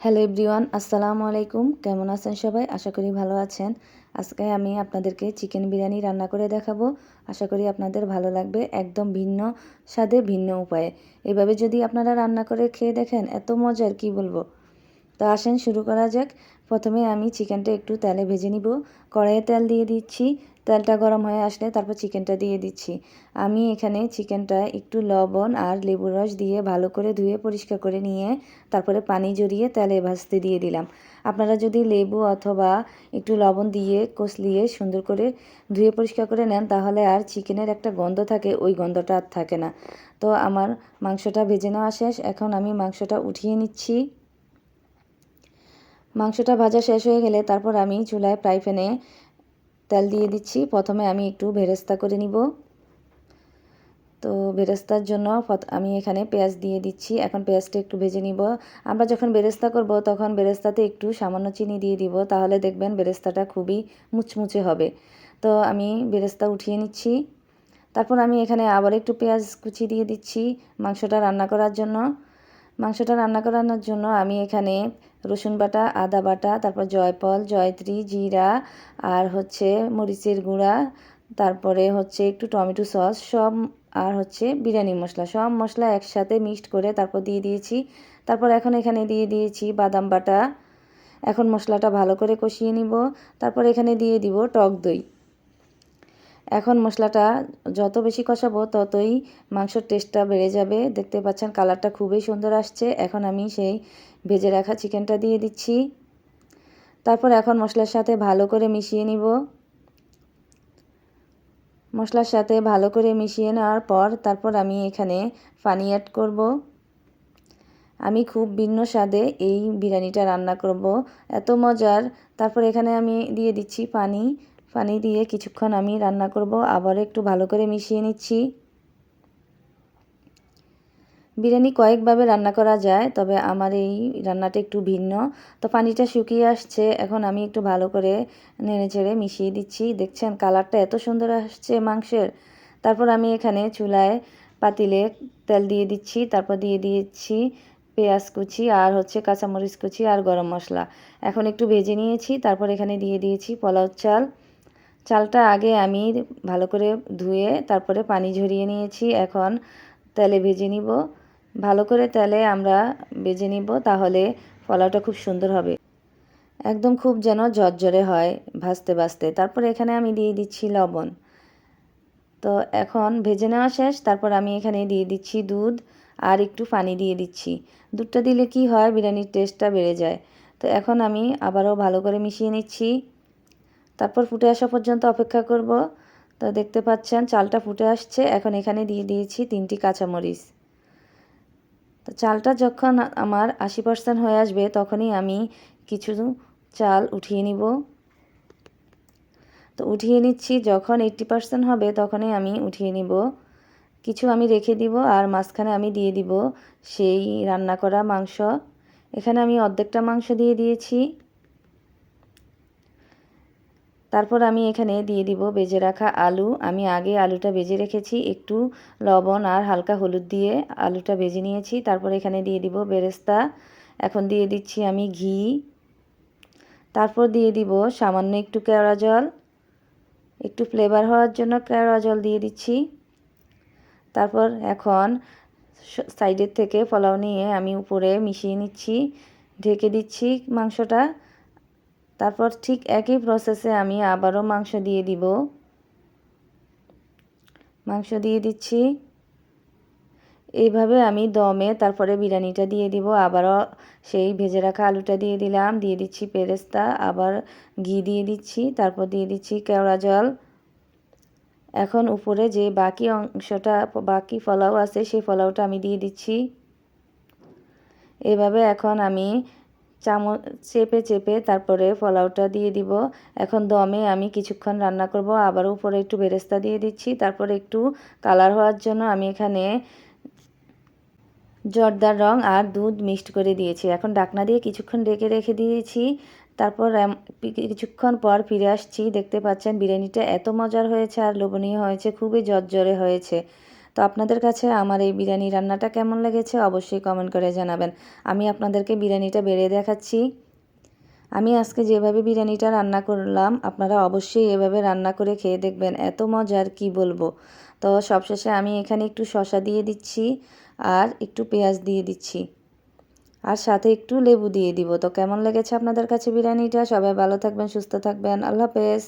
Hello everyone, আসসালামু আলাইকুম। কেমন আছেন সবাই? আশা করি ভালো আছেন। আজকে আমি আপনাদেরকে চিকেন বিরিয়ানি রান্না করে দেখাবো। আশা করি আপনাদের ভালো লাগবে একদম ভিন্ন স্বাদে, ভিন্ন উপায়ে। এভাবে যদি আপনারা রান্না করে খেয়ে দেখেন, এত মজার, কি বলব? তো আসেন, শুরু করা যাক। প্রথমে আমি চিকেনটা একটু তেলে ভেজে নিব। কড়াইয়ে তেল দিয়ে দিচ্ছি। তেলটা গরম হয়ে আসলে তারপর চিকেনটা দিয়ে দিচ্ছি। আমি এখানে চিকেনটা একটু লবণ আর লেবুর রস দিয়ে ভালো করে ধুয়ে পরিষ্কার করে নিয়ে তারপরে পানি জড়িয়ে তেলে ভাজতে দিয়ে দিলাম। আপনারা যদি লেবু অথবা একটু লবণ দিয়ে কষলিয়ে সুন্দর করে ধুয়ে পরিষ্কার করে নেন তাহলে আর চিকেনের একটা গন্ধ থাকে, ওই গন্ধটা আর থাকে না। তো আমার মাংসটা ভেজে নেওয়া শেষ। এখন আমি মাংসটা উঠিয়ে নিচ্ছি। মাংসটা ভাজা শেষ হয়ে গেলে তারপর আমি চুলায় ফ্রাই প্যানে তেল দিয়ে দিচ্ছি। প্রথমে আমি একটু ভেরেস্তা করে নিব। তো বেরেস্তার জন্য আমি এখানে পেঁয়াজ দিয়ে দিচ্ছি। এখন পেঁয়াজটা একটু ভেজে নিব। আমরা যখন বেরেস্তা করব তখন বেরেস্তাতে একটু সামান্য চিনি দিয়ে দিব। তাহলে দেখবেন বেরেস্তাটা খুবই মুচমুচে হবে। তো আমি বেরেস্তা উঠিয়ে নিচ্ছি। তারপর আমি এখানে আবার একটু পেঁয়াজ কুচি দিয়ে দিচ্ছি মাংসটা রান্না করার জন্য। মাংসটা রান্না করানোর জন্য আমি এখানে রসুন বাটা, আদা বাটা, তারপর জয়ফল, জয়ত্রী, জিরা, আর হচ্ছে মরিচের গুঁড়া, তারপরে হচ্ছে একটু টমেটো সস, সব আর হচ্ছে বিরিয়ানি মশলা, সব মশলা একসাথে মিক্সড করে তারপর দিয়ে দিয়েছি। তারপর এখন এখানে দিয়ে দিয়েছি বাদাম বাটা। এখন মশলাটা ভালো করে কষিয়ে নিব। তারপর এখানে দিয়ে দিব টক দই। এখন মশলাটা যত বেশি কষাবো ততই মাংসর টেস্টটা বেড়ে যাবে। দেখতে পাচ্ছেন কালারটা খুবই সুন্দর আসছে। এখন আমি সেই ভেজে রাখা চিকেনটা দিয়ে দিচ্ছি। তারপর এখন মশলার সাথে ভালো করে মিশিয়ে নিব। মশলার সাথে ভালো করে মিশিয়ে নেওয়ার পর তারপর আমি এখানে পানি অ্যাড করব। আমি খুব ভিন্ন স্বাদে এই বিরিয়ানিটা রান্না করব। এত মজার। তারপর এখানে আমি দিয়ে দিচ্ছি পানি। পানি দিয়ে কিছুক্ষণ আমি রান্না করব। আবার একটু ভালো করে মিশিয়ে নিচ্ছি। বিরিয়ানি কয়েকভাবে রান্না করা যায়, তবে আমার এই রান্নাটা একটু ভিন্ন। তো পানিটা শুকিয়ে আসছে, এখন আমি একটু ভালো করে নেড়ে চেড়ে মিশিয়ে দিচ্ছি। দেখছেন কালারটা এত সুন্দর আসছে মাংসের। তারপর আমি এখানে চুলায় পাতিলে তেল দিয়ে দিচ্ছি, তারপর দিয়ে দিয়েছি পেঁয়াজ কুচি আর হচ্ছে কাঁচামরিচ কুচি আর গরম মশলা। এখন একটু ভেজে নিয়েছি, তারপর এখানে দিয়ে দিয়েছি পোলাও চাল। চালটা আগে আমি ভালো করে ধুয়ে তারপরে পানি ঝরিয়ে নিয়েছি, এখন তেলে ভেজে নিব। ভালো করে তেলে আমরা বেজে নিব, তাহলে পোলাওটা খুব সুন্দর হবে। একদম খুব যেন ঝরঝরে হয় ভাজতে ভাজতে। তারপর এখানে আমি দিয়ে দিচ্ছি লবণ। তো এখন ভেজে নেওয়া শেষ, তারপর আমি এখানে দিয়ে দিচ্ছি দুধ আর একটু পানি দিয়ে দিচ্ছি। দুধটা দিলে কি হয়, বিরিয়ানির টেস্টটা বেড়ে যায়। তো এখন আমি আবারও ভালো করে মিশিয়ে নিচ্ছি। তারপর ফুটে আসা পর্যন্ত অপেক্ষা করব। তো দেখতে পাচ্ছেন, চালটা ফুটে আসছে। এখন এখানে দিয়ে দিয়েছি তিনটি কাঁচামরিচ। তো চালটা যখন আমার আশি পার্সেন্ট হয়ে আসবে, তখনই আমি কিছু চাল উঠিয়ে নিব। তো উঠিয়ে নিচ্ছি, যখন এইটটি পার্সেন্ট হবে, তখনই আমি উঠিয়ে নিব। কিছু আমি রেখে দিব আর মাঝখানে আমি দিয়ে দিব সেই রান্না করা মাংস। এখানে আমি অর্ধেকটা মাংস দিয়ে দিয়েছি। তারপর আমি এখানে দিয়ে দিব বেজে রাখা আলু। আমি আগে আলুটা বেজে রেখেছি, একটু লবণ আর হালকা হলুদ দিয়ে আলুটা ভেজে নিয়েছি। তারপর এখানে দিয়ে দিব বেরেস্তা। এখন দিয়ে দিচ্ছি আমি ঘি। তারপর দিয়ে দিব সামান্য একটু কেওড়া জল। একটু ফ্লেভার হওয়ার জন্য কেওড়া জল দিয়ে দিচ্ছি। তারপর এখন সাইডের থেকে পোলাও নিয়ে আমি উপরে মিশিয়ে নিচ্ছি। ঢেকে দিচ্ছি মাংসটা। তারপর ঠিক একই প্রসেসে আমি আবারও মাংস দিয়ে দিব। মাংস দিয়ে দিচ্ছি। এইভাবে আমি দমে তারপরে বিরিয়ানিটা দিয়ে দিব। আবারও সেই ভেজে রাখা আলুটা দিয়ে দিলাম। দিয়ে দিচ্ছি পেরেস্তা, আবার ঘি দিয়ে দিচ্ছি, তারপর দিয়ে দিচ্ছি কেওড়া জল। এখন উপরে যে বাকি অংশটা, বাকি ফলাও আছে, সেই ফলাওটা আমি দিয়ে দিচ্ছি। এভাবে এখন আমি চামচ চেপে চেপে তারপরে পোলাওটা দিয়ে দিব। এখন দমে আমি কিছুক্ষণ রান্না করব। আবার উপরে একটু বেরেস্তা দিয়ে দিচ্ছি। তারপরে একটু কালার হওয়ার জন্য আমি এখানে জর্দার রং আর দুধ মিক্সড করে দিয়েছি। এখন ডাকনা দিয়ে কিছুক্ষণ ডেকে রেখে দিয়েছি। তারপর কিছুক্ষণ পর ফিরে আসছি। দেখতে পাচ্ছেন বিরিয়ানিটা এত মজার হয়েছে আর লোভনীয় হয়েছে, খুবই জর্জরে হয়েছে। তো আপনাদের কাছে আমার এই বিরিয়ানি রান্নাটা কেমন লেগেছে অবশ্যই কমেন্ট করে জানাবেন। আমি আপনাদেরকে বিরিয়ানিটা বেড়ে দেখাচ্ছি। আমি আজকে যেভাবে বিরিয়ানিটা রান্না করলাম, আপনারা অবশ্যই এভাবে রান্না করে খেয়ে দেখবেন, এত মজার কি বলব? তো সবশেষে আমি এখানে একটু শশা দিয়ে দিচ্ছি আর একটু পেঁয়াজ দিয়ে দিচ্ছি। আর সাথে একটু লেবু দিয়ে দিব। তো কেমন লেগেছে আপনাদের কাছে বিরিয়ানিটা? সবাই ভালো থাকবেন, সুস্থ থাকবেন। আল্লাহ হাফেজ।